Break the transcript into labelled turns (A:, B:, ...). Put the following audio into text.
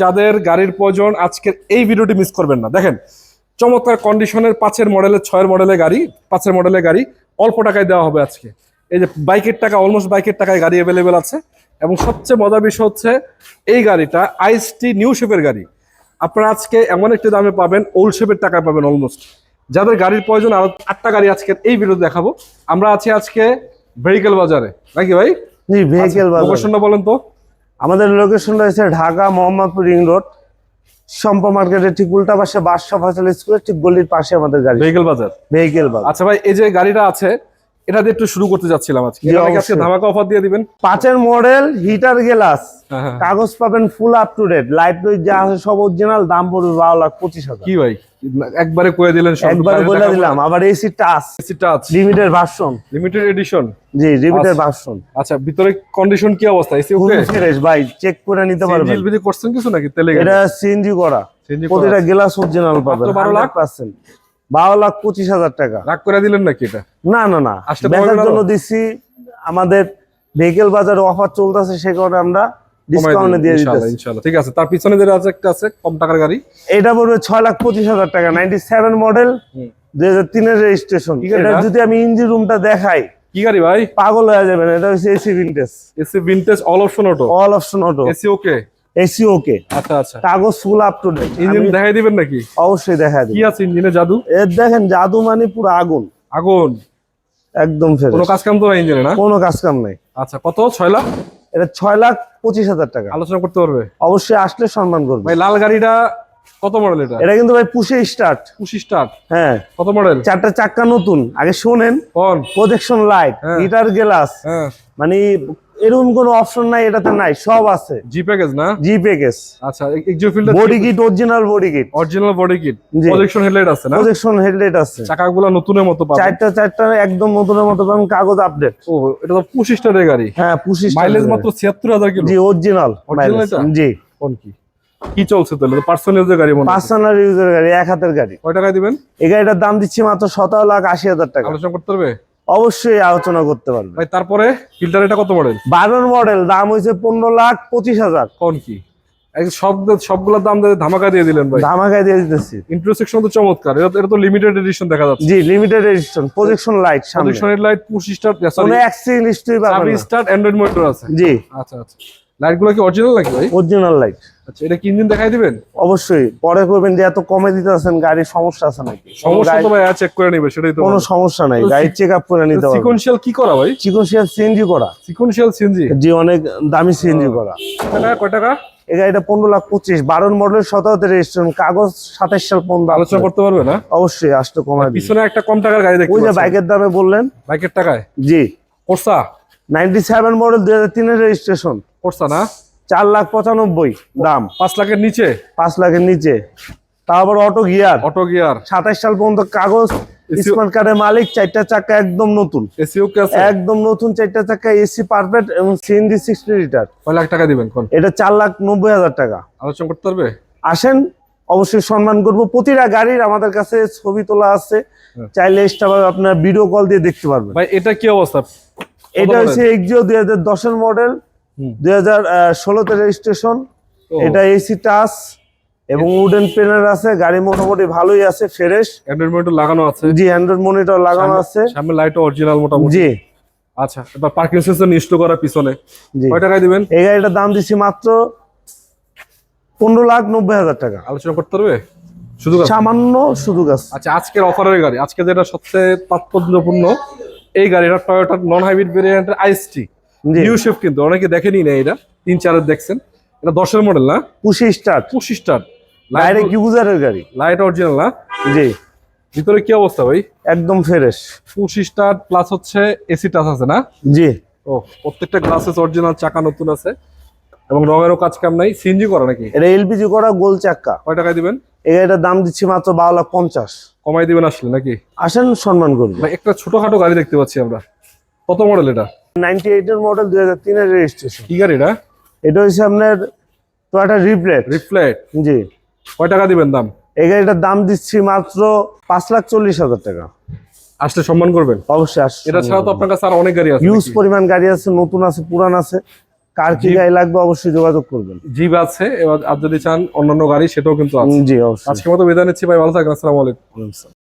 A: যাদের গাড়ির প্রয়োজন আজকের এই ভিডিওটি মিস করবেন না। দেখেন চমৎকার কন্ডিশনের পাঁচের মডেলের ছয়ের মডেলের গাড়ি পাঁচের মডেলের গাড়ি অল্প টাকায় দেওয়া হবে আজকে। এই যে বাইকের টাকা অলমোস্ট বাইকের টাকায় গাড়ি অ্যাভেলেবেল আছে। এবং সবচেয়ে মজার বিষয় হচ্ছে এই গাড়িটা আইএসটি নিউ শেপের গাড়ি। আপনারা আজকে এমন একটি দামে পাবেন ওল্ড শেপের টাকায় পাবেন অলমোস্ট যাদের গাড়ির প্রয়োজন আরও আটটা গাড়ি আজকের এই ভিডিও দেখাবো। আমরা আছি আজকে ভেহিকেল বাজারে। নাকি ভাই?
B: ভেহিকেল বাজার।
A: লোকেশনটা বলেন তো।
B: আমাদের লোকেশন রয়েছে ঢাকা মোহাম্মদপুর রিং রোড। সম্প মার্কেটের ঠিক উল্টা পাশে বাদশাহ ফাসল স্কুলের ঠিক গলির পাশে আমাদের গাড়ি।
A: ভেহিকেল বাজার
B: ভেহিকেল বাজার
A: আচ্ছা ভাই এই যে গাড়িটা আছে এটা দিয়ে একটু শুরু করতে যাচ্ছিলাম আজকে। ধামাকা অফার দিয়ে দিবেন?
B: পাঁচের মডেল হিটার গ্লাস। কাগজ পাবেন full up to date light weight যা আছে সব অরিজিনাল দাম পড়বে বারো লাখ পঁচিশ হাজার।
A: কি ভাই? একবারে কয়ে দিলেন
B: একবার বলে দিলাম আবার AC touch AC
A: touch
B: limited version
A: limited edition
B: জি লিমিটেড
A: আচ্ছা।
B: ভার্সন
A: আচ্ছা ভিতরে কন্ডিশন কি অবস্থা? এসি ওকে
B: ফ্রেশ ভাই চেক করে নিতে পারবেন।
A: এলবিজি করছেন কিছু নাকি? তেলে
B: এটা সিএনজি করা। প্রতিটা গ্লাস অরিজিনাল পাবেন
A: 12 লাখ?
B: পার্সেন্ট বারো লাখ পঁচিশ হাজার টাকা।
A: রাগ করে দিলেন নাকি এটা?
B: না না না। বেচার জন্য দিচ্ছি আমাদের ভেহিকেল বাজারে অফার চলতেছে সে কারণে আমরা ডিসকাউন্টে দিয়ে দিতেছি।
A: ইনশাআল্লাহ। ঠিক আছে তার পিছনে যেটা আছে একটা আছে কম টাকার গাড়ি।
B: এটা পড়বে ছয় লাখ পঁচিশ হাজার টাকা নাইনটি সেভেন মডেল
A: হুম।
B: দুই হাজার তিনের রেজিস্ট্রেশন এটা
A: এটা?
B: যদি আমি ইঞ্জিন রুমটা দেখাই
A: কি গাড়ি ভাই?
B: পাগল হয়ে যাবেন এটা হচ্ছে AC vintage
A: AC vintage all option auto
B: all option auto
A: AC okay
B: AC okay
A: আচ্ছা আচ্ছা।
B: কাগজ full up to date
A: engine দেখাই দিবেন নাকি?
B: অবশ্যই দেখা দিই
A: কি আছে ইঞ্জিনে জাদু?
B: এর দেখেন জাদু মানে পুরো আগুন।
A: আগুন?
B: একদম ফের
A: কোনো কাজ কাম তো নাই ইঞ্জিনে না?
B: কোনো কাজ কাম নাই।
A: আচ্ছা কত? ছয় লাখ?
B: এটা ছয় লাখ পঁচিশ হাজার টাকা।
A: আলোচনা করতে পারবে?
B: অবশ্যই আসলে সম্মান করবে।
A: ভাই লাল গাড়িটা কত মডেল এটা?
B: এটা কিন্তু ভাই পুষে স্টার্ট
A: পঁচিশ স্টার্ট
B: হ্যাঁ।
A: কত মডেল
B: চারটা চাক্কা নতুন। আগে শোনেন।
A: কোন?
B: Projection light. হিটার গ্লাস মানে এরকম কোনো অপশন নাই এটাতে নাই সব আছে।
A: জি প্যাকেজ না?
B: জি প্যাকেজ
A: আচ্ছা Axio field
B: body kit original body kit
A: original body kit projection headlight আছে না?
B: প্রজেকশন হেডলাইট আছে।
A: চাকাগুলো নতুনের মতো পাবেন।
B: চারটা চারটা একদম নতুনের মতো পাবেন কাগজ আপডেট
A: ও এটা তো পঁচিশ স্টারের গাড়ি।
B: হ্যাঁ পঁচিশ
A: মাইলেজ মাত্র ছিয়াত্তর হাজার কিলো।
B: জি অরিজিনাল
A: এটা?
B: জি।
A: কোন কি? কি চলছে তাহলে? পার্সোনাল গাড়ি মনে।
B: পার্সোনাল ইউজের গাড়ি এক হাতের গাড়ি।
A: কয় টাকায় দিবেন?
B: এই গাড়িটার দাম দিচ্ছি মাত্র সতেরো লাখ আশি হাজার টাকা।
A: আলোচনা করতে পারবে
B: অবশ্যই আলোচনা করতে পারবে।
A: ভাই তারপরে ফিল্টার এটা কত মডেল
B: বারোর মডেল দাম হয়েছে পনেরো লাখ পঁচিশ হাজার।
A: কোন কি? সব সবগুলোর দাম ধামাকা দিয়ে দিলেন ভাই।
B: ধামাকা দিয়ে দিতেছি।
A: ইন্টারসেকশন তো চমৎকার। এটা এটা তো লিমিটেড এডিশন দেখা যাচ্ছে।
B: জি লিমিটেড এডিশন প্রজেকশন লাইট সামনে।
A: প্রজেকশন লাইট পঁচিশ স্টার সরি
B: অ্যাক্সিডেন্ট হিস্ট্রি পাবেন
A: চাবি
B: না।
A: স্টার্ট অ্যান্ড্রয়েড মোটর আছে।
B: জি।
A: আচ্ছা আচ্ছা। লাইটগুলো কি অরিজিনাল নাকি ভাই?
B: অরিজিনাল লাইট
A: আচ্ছা এটা কি ইঞ্জিন দেখাই দিবেন?
B: অবশ্যই। পরে করবেন যে এত কমে দিতে আছেন গাড়ির সমস্যা আছে নাকি?
A: সমস্যা তো ভাই চেক করে নিবে সেটাই তো
B: কোনো সমস্যা নাই গাড়ি চেক আপ করে নিতে পারবেন
A: সিকোয়েন্সিয়াল কি করা ভাই?
B: চিকনশিয়াল সিএনজি করা।
A: সিকোয়েন্সিয়াল সিএনজি
B: জি অনেক দামি সিএনজি করা।
A: টাকা কয় টাকা?
B: এই গাড়িটা পনেরো লাখ পঁচিশ বারোর মডেল সতেরোতে রেজিস্ট্রেশন কাগজ সাতাশ সাল পনেরো
A: আলোচনা করতে পারবে না?
B: অবশ্যই আসতে কমায়
A: পিছনে একটা কম টাকার গাড়ি দেখতে
B: ওই যে বাইকের দামে বললেন?
A: বাইকের টাকায়?
B: জি।
A: কোর্সা
B: নাইনটি সেভেন মডেল দুই হাজার তিনের রেজিস্ট্রেশন
A: কোর্সা না?
B: চার লাখ পঁচানব্বই দাম।
A: পাঁচ লাখের নিচে?
B: পাঁচ লাখের নিচে। তারপর অটো গিয়ার
A: অটো গিয়ার
B: সাতাশ সাল পর্যন্ত কাগজ স্মার্ট কার্ডের মালিক চারটা চাকা একদম নতুন। একদম নতুন চারটা চাকা এসি পারফেক্ট এবং সিএনজি সিক্সটি লিটার
A: কয় লাখ টাকা দিবেন কোন
B: এটা চার লাখ নব্বই হাজার টাকা।
A: আলোচনা করতে পারবে?
B: আসেন অবশ্যই সম্মান করব। প্রতিটা গাড়ির আমাদের কাছে ছবি তোলা আছে।
A: হ্যাঁ।
B: চাইলে এক্সট্রা ভাবে আপনার ভিডিও কল দিয়ে দেখতে পারবেন।
A: ভাই এটা কি অবস্থা?
B: এটা হচ্ছে এক্সিও দুই হাজার দশের মডেল দুই হাজার ষোলোতে রেজিস্ট্রেশন। এটা এসি টাচ এবং উডেন পেনার আছে গাড়ি মোটামুটি ভালোই আছে ফ্রেশ
A: অ্যান্ড্রয়েড মোটর লাগানো আছে।
B: জি হ্যান্ড্রয়েড মনিটর লাগানো আছে।
A: সামনে লাইট অরিজিনাল মোটামুটি।
B: জি।
A: আচ্ছা এবার পার্কিং সেন্সর ইনস্টল করা পিছনে। কয় টাকায় দিবেন?
B: এই গাড়িটার দাম দিচ্ছি মাত্র পনেরো লাখ নব্বই হাজার টাকা।
A: আলোচনা করতে পারবে শুধু
B: সামান্য শুধু গাছ
A: আচ্ছা আজকের অফারের গাড়ি আজকে যেটা সবচেয়ে তাৎপর্যপূর্ণ এই গাড়িটা টয়োটা নন হাইব্রিড ভেরিয়েন্টের আইএসটি নিউ শেপ কিন্তু অনেকে দেখেনি না এটা। তিন চারের দেখছেন। এটা দশের মডেল না?
B: Push start.
A: পঁচিশ স্টার
B: ডাইরেক্ট ইউজারের গাড়ি।
A: লাইট অরিজিনাল না?
B: জি।
A: ভিতরে কি অবস্থা ভাই?
B: একদম ফ্রেশ
A: পঁচিশ স্টার প্লাস হচ্ছে এসি টাচ আছে না?
B: জি।
A: ও প্রত্যেকটা গ্লাসেস অরিজিনাল চাকা নতুন আছে। এবং রঙেরও কাজ কাম নাই। সিএনজি করা নাকি?
B: এটা এলপিজি করা গোল চাক্কা।
A: কয় টাকায় দিবেন?
B: এই গাড়িটার দাম দিচ্ছি মাত্র বারো লাখ পঞ্চাশ।
A: কমাই দিবেন আসলে নাকি?
B: আসেন সম্মান
A: ভাই একটা ছোটখাটো গাড়ি দেখতে পাচ্ছি আমরা। কত মডেল এটা?
B: নাইনটি এইটের মডেল দুই হাজার তিনের রেজিস্ট্রেশন
A: কি গাড়ি এটা?
B: এটা হচ্ছে আপনার টয়টা রিপ্লেট
A: রিফ্লেক্ট
B: জি।
A: কয় টাকা দিবেন দাম?
B: এই গাড়িটার দাম দিচ্ছি মাত্র পাঁচ লাখ চল্লিশ হাজার টাকা।
A: আসলে সম্মান করবেন?
B: অবশ্যই
A: এটা ছাড়া তো আপনার কাছে আর অনেক গাড়ি আছে
B: ইউজ পরিমাণ গাড়ি আছে নতুন আছে পুরান আছে। কার কি। গাড়ি লাগবে অবশ্যই যোগাযোগ করবেন।
A: জিপ আছে এবার আর যদি চান অন্যান্য গাড়ি সেটাও কিন্তু আছে।
B: জি অবশ্যই।
A: আজকের মতো বিদায় নিচ্ছি ভাই ভালো থাকবেন আসসালামু আলাইকুম।